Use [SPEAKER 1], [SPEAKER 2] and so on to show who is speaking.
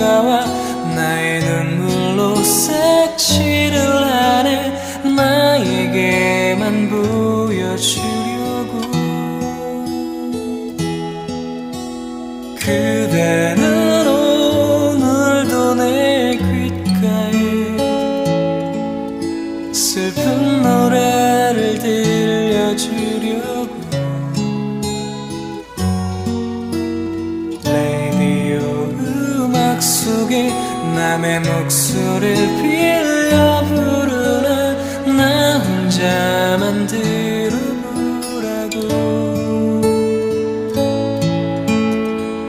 [SPEAKER 1] 다가와 나의 눈물로 색칠 그대는 오늘도 내 귓가에 슬픈 노래를 들려주려고. 레디오 음악 속에 남의 목소리를 빌려 부르는 나 혼자